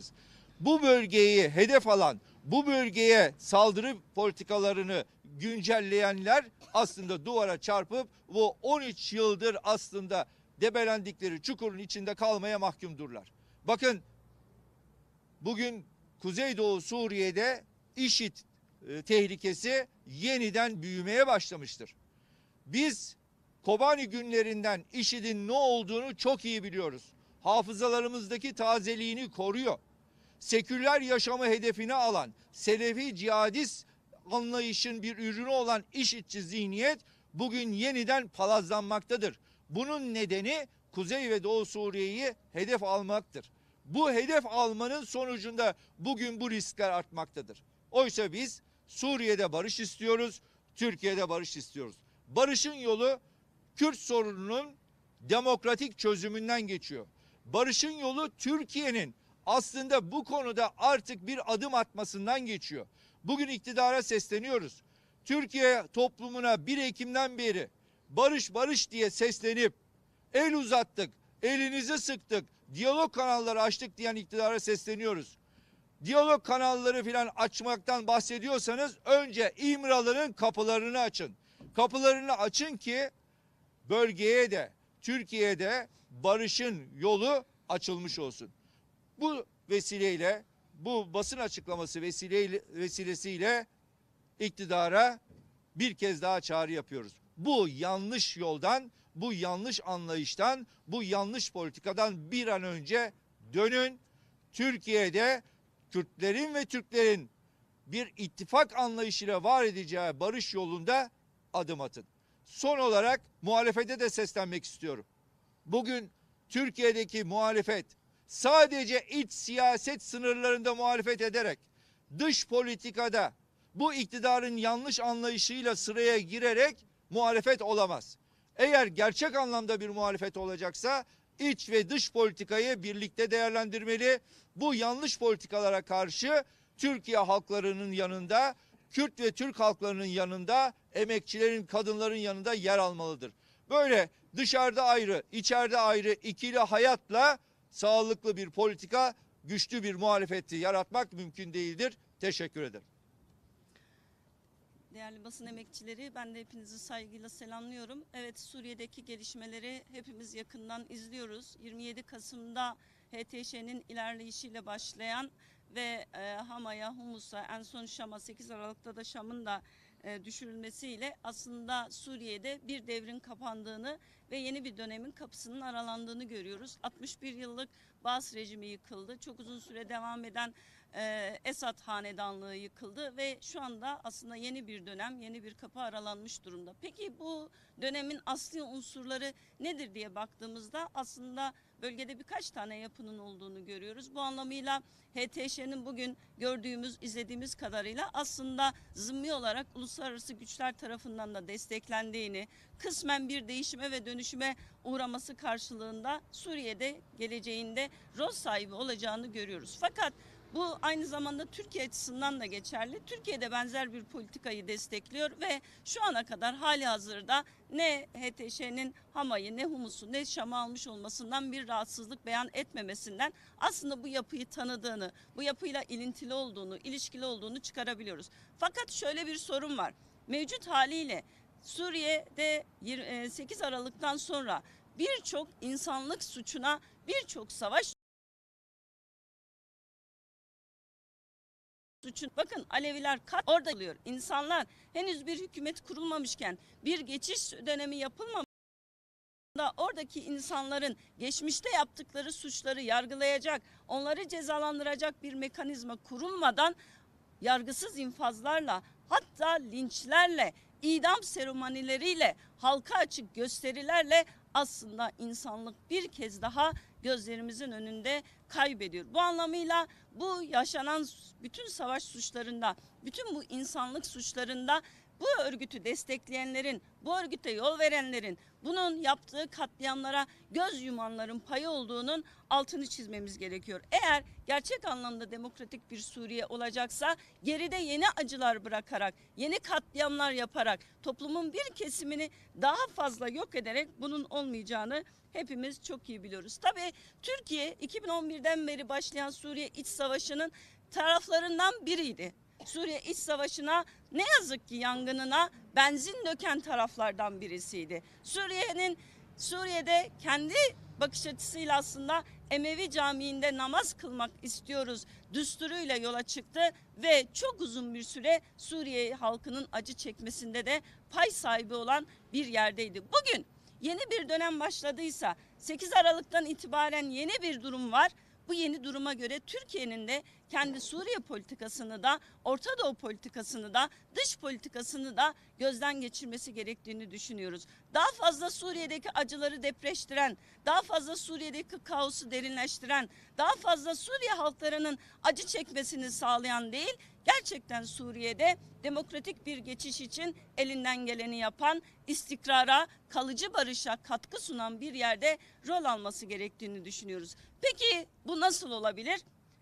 bakınız. Bu bölgeyi hedef alan, bu bölgeye saldırı politikalarını güncelleyenler aslında duvara çarpıp bu 13 yıldır aslında debelendikleri çukurun içinde kalmaya mahkumdurlar. Bakın bugün Kuzeydoğu Suriye'de IŞİD e, tehlikesi yeniden büyümeye başlamıştır. Biz Kobani günlerinden IŞİD'in ne olduğunu çok iyi biliyoruz. Hafızalarımızdaki tazeliğini koruyor. Seküler yaşamı hedefine alan, Selefi cihadist anlayışın bir ürünü olan IŞİD'ci zihniyet bugün yeniden palazlanmaktadır. Bunun nedeni Kuzey ve Doğu Suriye'yi hedef almaktır. Bu hedef almanın sonucunda bugün bu riskler artmaktadır. Oysa biz Suriye'de barış istiyoruz, Türkiye'de barış istiyoruz. Barışın yolu Kürt sorununun demokratik çözümünden geçiyor. Barışın yolu Türkiye'nin aslında bu konuda artık bir adım atmasından geçiyor. Bugün iktidara sesleniyoruz. Türkiye toplumuna 1 Ekim'den beri barış barış diye seslenip el uzattık, elinizi sıktık, diyalog kanalları açtık diyen iktidara sesleniyoruz. Diyalog kanalları filan açmaktan bahsediyorsanız önce İmralı'nın kapılarını açın. Kapılarını açın ki bölgeye de Türkiye'de de barışın yolu açılmış olsun. Bu vesileyle bu basın açıklaması vesileyle, vesilesiyle iktidara bir kez daha çağrı yapıyoruz. Bu yanlış yoldan, bu yanlış anlayıştan, bu yanlış politikadan bir an önce dönün. Türkiye'de Kürtlerin ve Türklerin bir ittifak anlayışıyla var edeceği barış yolunda adım atın. Son olarak muhalefete de seslenmek istiyorum. Bugün Türkiye'deki muhalefet sadece iç siyaset sınırlarında muhalefet ederek dış politikada bu iktidarın yanlış anlayışıyla sıraya girerek muhalefet olamaz. Eğer gerçek anlamda bir muhalefet olacaksa iç ve dış politikayı birlikte değerlendirmeli. Bu yanlış politikalara karşı Türkiye halklarının yanında, Kürt ve Türk halklarının yanında, emekçilerin, kadınların yanında yer almalıdır. Böyle dışarıda ayrı, içeride ayrı ikili hayatla sağlıklı bir politika, güçlü bir muhalefeti yaratmak mümkün değildir. Teşekkür ederim. Değerli basın emekçileri, ben de hepinizi saygıyla selamlıyorum. Evet, Suriye'deki gelişmeleri hepimiz yakından izliyoruz. 27 Kasım'da HTŞ'nin ilerleyişiyle başlayan ve e, Hama'ya, Humus'a, en son Şam'a, 8 Aralık'ta da Şam'ın da e, düşürülmesiyle aslında Suriye'de bir devrin kapandığını ve yeni bir dönemin kapısının aralandığını görüyoruz. 61 yıllık Bas rejimi yıkıldı. Çok uzun süre devam eden e, Esad hanedanlığı yıkıldı ve şu anda aslında yeni bir dönem, yeni bir kapı aralanmış durumda. Peki bu dönemin asli unsurları nedir diye baktığımızda aslında bölgede birkaç tane yapının olduğunu görüyoruz. Bu anlamıyla HTŞ'nin bugün gördüğümüz, izlediğimiz kadarıyla aslında zımmi olarak uluslararası güçler tarafından da desteklendiğini, kısmen bir değişime ve dönüşüme uğraması karşılığında Suriye'de geleceğinde rol sahibi olacağını görüyoruz. Fakat bu aynı zamanda Türkiye açısından da geçerli. Türkiye'de benzer bir politikayı destekliyor ve şu ana kadar hali hazırda ne HTŞ'nin Hama'yı ne Humus'u ne Şam'ı almış olmasından bir rahatsızlık beyan etmemesinden aslında bu yapıyı tanıdığını, bu yapıyla ilintili olduğunu, ilişkili olduğunu çıkarabiliyoruz. Fakat şöyle bir sorun var. Mevcut haliyle Suriye'de 8 Aralık'tan sonra birçok insanlık suçuna, birçok savaş suçun bakın Aleviler kat orada oluyor. İnsanlar henüz bir hükümet kurulmamışken bir geçiş dönemi yapılmamış da oradaki insanların geçmişte yaptıkları suçları yargılayacak, onları cezalandıracak bir mekanizma kurulmadan yargısız infazlarla hatta linçlerle, idam seremonileriyle, halka açık gösterilerle aslında insanlık bir kez daha gözlerimizin önünde kaybediyor. Bu anlamıyla bu yaşanan bütün savaş suçlarında, bütün bu insanlık suçlarında bu örgütü destekleyenlerin, bu örgüte yol verenlerin, bunun yaptığı katliamlara göz yumanların payı olduğunun altını çizmemiz gerekiyor. Eğer gerçek anlamda demokratik bir Suriye olacaksa geride yeni acılar bırakarak, yeni katliamlar yaparak, toplumun bir kesimini daha fazla yok ederek bunun olmayacağını hepimiz çok iyi biliyoruz. Tabii Türkiye 2011'den beri başlayan Suriye iç savaşının taraflarından biriydi. Suriye iç savaşına ne yazık ki yangınına benzin döken taraflardan birisiydi. Suriye'nin Suriye'de kendi bakış açısıyla aslında Emevi Camii'nde namaz kılmak istiyoruz düsturuyla yola çıktı ve çok uzun bir süre Suriye halkının acı çekmesinde de pay sahibi olan bir yerdeydi. Bugün yeni bir dönem başladıysa 8 Aralık'tan itibaren yeni bir durum var. Bu yeni duruma göre Türkiye'nin de kendi Suriye politikasını da Orta Doğu politikasını da dış politikasını da gözden geçirmesi gerektiğini düşünüyoruz. Daha fazla Suriye'deki acıları depreştiren, daha fazla Suriye'deki kaosu derinleştiren, daha fazla Suriye halklarının acı çekmesini sağlayan değil, gerçekten Suriye'de demokratik bir geçiş için elinden geleni yapan, istikrara, kalıcı barışa katkı sunan bir yerde rol alması gerektiğini düşünüyoruz. Peki bu nasıl olabilir?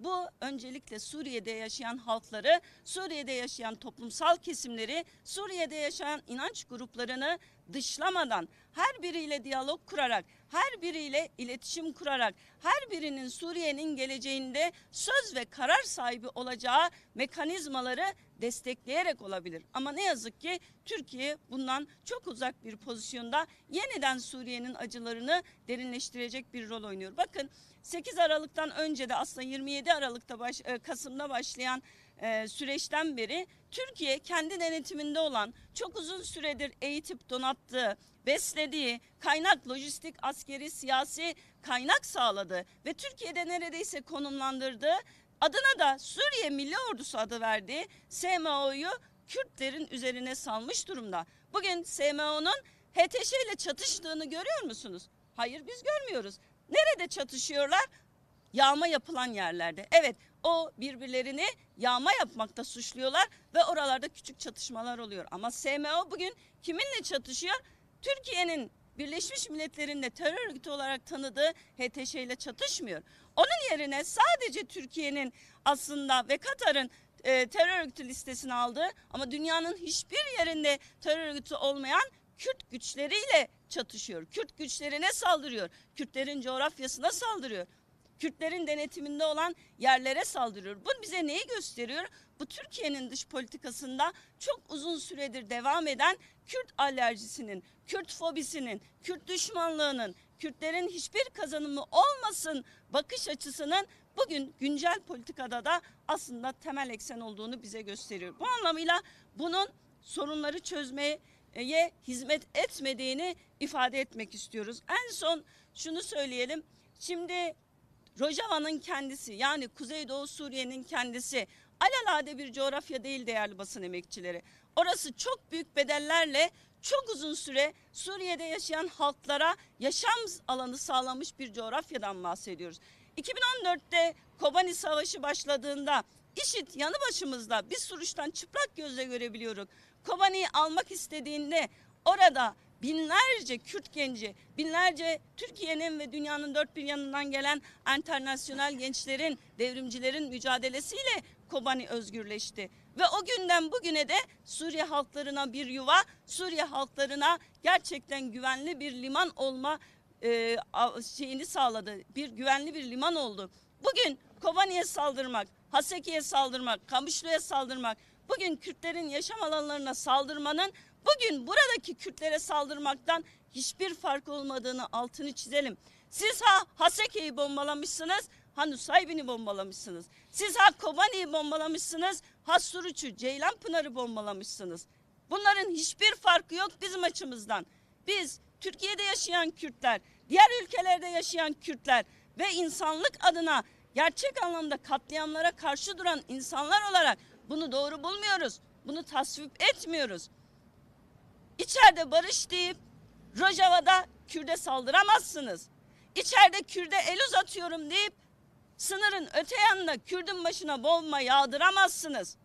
Bu öncelikle Suriye'de yaşayan halkları, Suriye'de yaşayan toplumsal kesimleri, Suriye'de yaşayan inanç gruplarını dışlamadan, her biriyle diyalog kurarak, her biriyle iletişim kurarak, her birinin Suriye'nin geleceğinde söz ve karar sahibi olacağı mekanizmaları destekleyerek olabilir. Ama ne yazık ki Türkiye bundan çok uzak bir pozisyonda yeniden Suriye'nin acılarını derinleştirecek bir rol oynuyor. Bakın 8 Aralık'tan önce de aslında 27 Aralık'ta baş, e, Kasım'da başlayan e, süreçten beri Türkiye kendi denetiminde olan çok uzun süredir eğitip donattığı, beslediği, kaynak, lojistik, askeri, siyasi kaynak sağladı ve Türkiye'de neredeyse konumlandırdığı adına da Suriye Milli Ordusu adı verdiği SMO'yu Kürtlerin üzerine salmış durumda. Bugün SMO'nun HTŞ ile çatıştığını görüyor musunuz? Hayır biz görmüyoruz. Nerede çatışıyorlar? Yağma yapılan yerlerde. Evet o birbirlerini yağma yapmakta suçluyorlar ve oralarda küçük çatışmalar oluyor. Ama SMO bugün kiminle çatışıyor? Türkiye'nin Birleşmiş Milletler'in de terör örgütü olarak tanıdığı HTŞ ile çatışmıyor. Onun yerine sadece Türkiye'nin aslında ve Katar'ın e, terör örgütü listesine aldığı ama dünyanın hiçbir yerinde terör örgütü olmayan Kürt güçleriyle çatışıyor. Kürt güçlerine saldırıyor. Kürtlerin coğrafyasına saldırıyor. Kürtlerin denetiminde olan yerlere saldırıyor. Bu bize neyi gösteriyor? Bu Türkiye'nin dış politikasında çok uzun süredir devam eden Kürt alerjisinin, Kürt fobisinin, Kürt düşmanlığının, Kürtlerin hiçbir kazanımı olmasın bakış açısının bugün güncel politikada da aslında temel eksen olduğunu bize gösteriyor. Bu anlamıyla bunun sorunları çözmeye hizmet etmediğini ifade etmek istiyoruz. En son şunu söyleyelim. Şimdi Rojava'nın kendisi yani Kuzeydoğu Suriye'nin kendisi alelade bir coğrafya değil değerli basın emekçileri. Orası çok büyük bedellerle çok uzun süre Suriye'de yaşayan halklara yaşam alanı sağlamış bir coğrafyadan bahsediyoruz. 2014'te Kobani Savaşı başladığında IŞİD yanı başımızda biz Suruç'tan çıplak gözle görebiliyoruz. Kobani'yi almak istediğinde orada binlerce Kürt genci, binlerce Türkiye'nin ve dünyanın dört bir yanından gelen internasyonel gençlerin, devrimcilerin mücadelesiyle Kobani özgürleşti. Ve o günden bugüne de Suriye halklarına bir yuva, Suriye halklarına gerçekten güvenli bir liman olma e, şeyini sağladı. Bir güvenli bir liman oldu. Bugün Kobani'ye saldırmak, Haseki'ye saldırmak, Kamışlı'ya saldırmak, bugün Kürtlerin yaşam alanlarına saldırmanın bugün buradaki Kürtlere saldırmaktan hiçbir fark olmadığını altını çizelim. Siz ha Haseki'yi bombalamışsınız, ha Nusaybin'i bombalamışsınız. Siz ha Kobani'yi bombalamışsınız, ha Suruç'u, Ceylanpınar'ı bombalamışsınız. Bunların hiçbir farkı yok bizim açımızdan. Biz Türkiye'de yaşayan Kürtler, diğer ülkelerde yaşayan Kürtler ve insanlık adına gerçek anlamda katliamlara karşı duran insanlar olarak bunu doğru bulmuyoruz. Bunu tasvip etmiyoruz. İçeride barış deyip Rojava'da Kürt'e saldıramazsınız. İçeride Kürt'e el uzatıyorum deyip sınırın öte yanına Kürt'ün başına bomba yağdıramazsınız.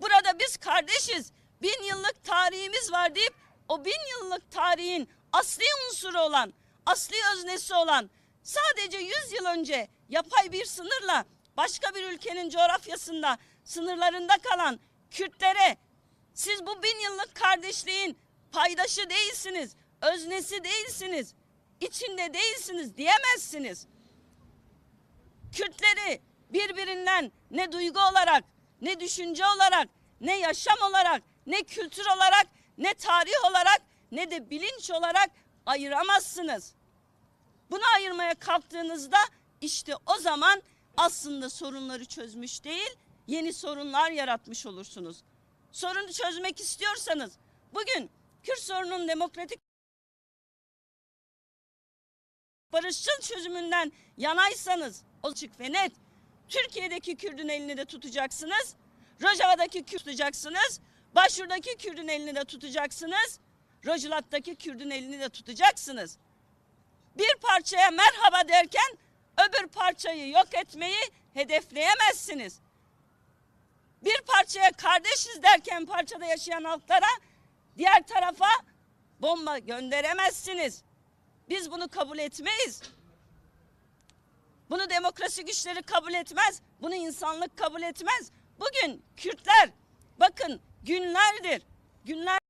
Burada biz kardeşiz. Bin yıllık tarihimiz var deyip o bin yıllık tarihin asli unsuru olan, asli öznesi olan sadece yüz yıl önce yapay bir sınırla başka bir ülkenin coğrafyasında sınırlarında kalan Kürtlere siz bu bin yıllık kardeşliğin paydaşı değilsiniz, öznesi değilsiniz. içinde değilsiniz diyemezsiniz. Kürtleri birbirinden ne duygu olarak, ne düşünce olarak, ne yaşam olarak, ne kültür olarak, ne tarih olarak, ne de bilinç olarak ayıramazsınız. Bunu ayırmaya kalktığınızda işte o zaman aslında sorunları çözmüş değil, yeni sorunlar yaratmış olursunuz. Sorunu çözmek istiyorsanız bugün Kürt sorunun demokratik barışçıl çözümünden yanaysanız açık ve net Türkiye'deki Kürdün elini de tutacaksınız. Rojava'daki Kürt tutacaksınız. Başvurdaki Kürdün elini de tutacaksınız. Rojilat'taki Kürdün elini de tutacaksınız. Bir parçaya merhaba derken öbür parçayı yok etmeyi hedefleyemezsiniz. Bir parçaya kardeşiz derken parçada yaşayan halklara diğer tarafa bomba gönderemezsiniz. Biz bunu kabul etmeyiz. Bunu demokrasi güçleri kabul etmez. Bunu insanlık kabul etmez. Bugün Kürtler bakın günlerdir, günlerdir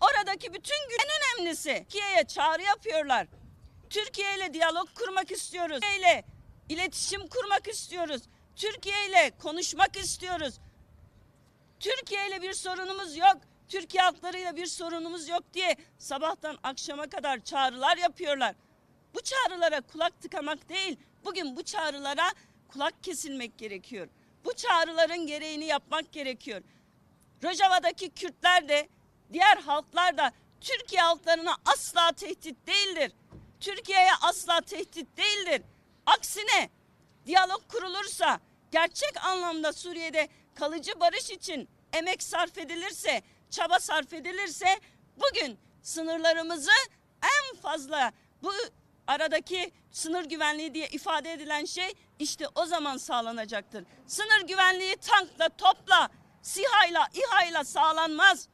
oradaki bütün gün en önemlisi Türkiye'ye çağrı yapıyorlar. Türkiye ile diyalog kurmak istiyoruz. Türkiye ile iletişim kurmak istiyoruz. Türkiye ile konuşmak istiyoruz. Türkiye ile bir sorunumuz yok. Türkiye halklarıyla bir sorunumuz yok diye sabahtan akşama kadar çağrılar yapıyorlar. Bu çağrılara kulak tıkamak değil, bugün bu çağrılara kulak kesilmek gerekiyor. Bu çağrıların gereğini yapmak gerekiyor. Rojava'daki Kürtler de diğer halklar da Türkiye halklarına asla tehdit değildir. Türkiye'ye asla tehdit değildir. Aksine diyalog kurulursa, gerçek anlamda Suriye'de kalıcı barış için emek sarf edilirse, çaba sarf edilirse bugün sınırlarımızı en fazla bu aradaki sınır güvenliği diye ifade edilen şey işte o zaman sağlanacaktır. Sınır güvenliği tankla, topla, SİHA'yla, İHA'yla sağlanmaz.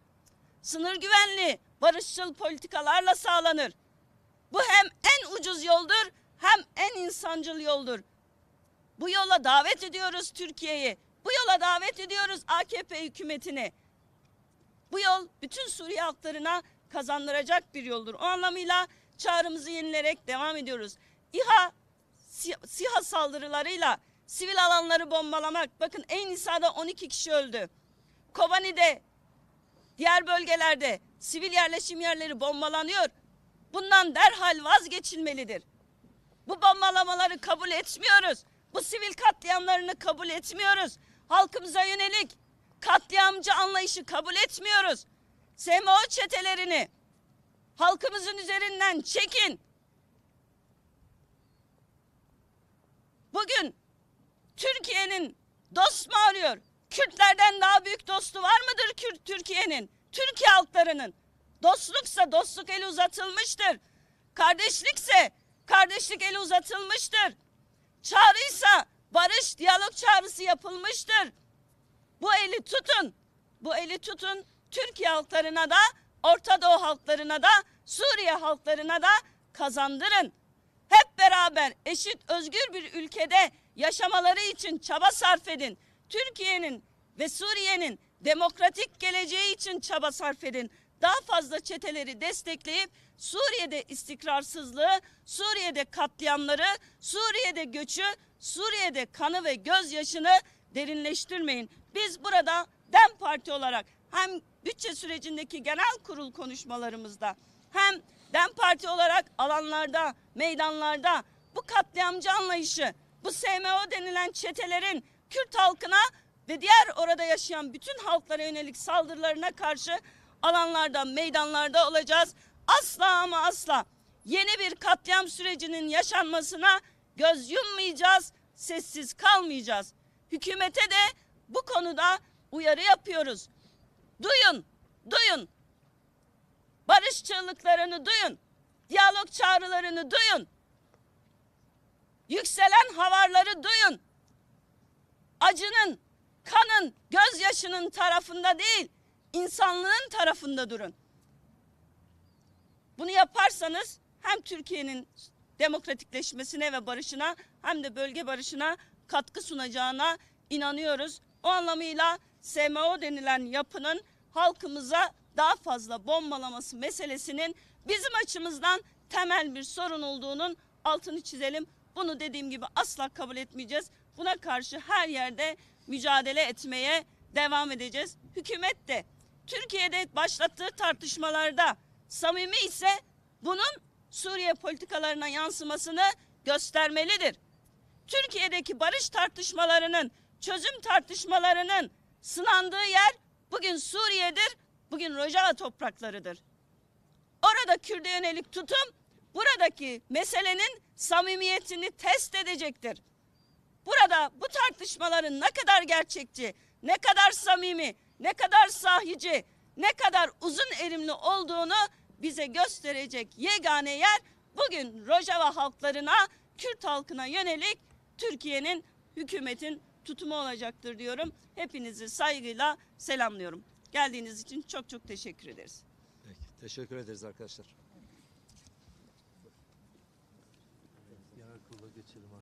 Sınır güvenliği barışçıl politikalarla sağlanır. Bu hem en ucuz yoldur hem en insancıl yoldur. Bu yola davet ediyoruz Türkiye'yi. Bu yola davet ediyoruz AKP hükümetini. Bu yol bütün Suriye halklarına kazandıracak bir yoldur. O anlamıyla çağrımızı yenilerek devam ediyoruz. İHA, Si- SİHA saldırılarıyla sivil alanları bombalamak. Bakın en Nisa'da 12 kişi öldü. Kobani'de diğer bölgelerde sivil yerleşim yerleri bombalanıyor. Bundan derhal vazgeçilmelidir. Bu bombalamaları kabul etmiyoruz. Bu sivil katliamlarını kabul etmiyoruz. Halkımıza yönelik katliamcı anlayışı kabul etmiyoruz. SMO çetelerini halkımızın üzerinden çekin. Bugün Türkiye'nin dost mu arıyor? Kürtlerden daha büyük dostu var mıdır Kürt Türkiye'nin? Türkiye halklarının. Dostluksa dostluk eli uzatılmıştır. Kardeşlikse kardeşlik eli uzatılmıştır. Çağrıysa barış, diyalog çağrısı yapılmıştır. Bu eli tutun. Bu eli tutun. Türkiye halklarına da, Orta Doğu halklarına da, Suriye halklarına da kazandırın. Hep beraber eşit özgür bir ülkede yaşamaları için çaba sarf edin. Türkiye'nin ve Suriye'nin demokratik geleceği için çaba sarf edin. Daha fazla çeteleri destekleyip Suriye'de istikrarsızlığı, Suriye'de katliamları, Suriye'de göçü, Suriye'de kanı ve gözyaşını derinleştirmeyin. Biz burada DEM Parti olarak hem bütçe sürecindeki genel kurul konuşmalarımızda hem DEM Parti olarak alanlarda, meydanlarda bu katliamcı anlayışı, bu SMO denilen çetelerin Kürt halkına ve diğer orada yaşayan bütün halklara yönelik saldırılarına karşı alanlarda, meydanlarda olacağız. Asla ama asla yeni bir katliam sürecinin yaşanmasına göz yummayacağız, sessiz kalmayacağız. Hükümete de bu konuda uyarı yapıyoruz. Duyun, duyun. Barış çığlıklarını duyun. Diyalog çağrılarını duyun. Yükselen havarları duyun. Acının, kanın, gözyaşının tarafında değil, insanlığın tarafında durun. Bunu yaparsanız hem Türkiye'nin demokratikleşmesine ve barışına hem de bölge barışına katkı sunacağına inanıyoruz. O anlamıyla SMO denilen yapının halkımıza daha fazla bombalaması meselesinin bizim açımızdan temel bir sorun olduğunun altını çizelim. Bunu dediğim gibi asla kabul etmeyeceğiz. Buna karşı her yerde mücadele etmeye devam edeceğiz. Hükümet de Türkiye'de başlattığı tartışmalarda samimi ise bunun Suriye politikalarına yansımasını göstermelidir. Türkiye'deki barış tartışmalarının, çözüm tartışmalarının sınandığı yer bugün Suriye'dir, bugün Rojava topraklarıdır. Orada Kürt'e yönelik tutum buradaki meselenin samimiyetini test edecektir. Burada bu tartışmaların ne kadar gerçekçi, ne kadar samimi, ne kadar sahici, ne kadar uzun erimli olduğunu bize gösterecek yegane yer bugün Rojava halklarına, Kürt halkına yönelik Türkiye'nin hükümetin tutumu olacaktır diyorum. Hepinizi saygıyla selamlıyorum. Geldiğiniz için çok çok teşekkür ederiz. Peki, teşekkür ederiz arkadaşlar.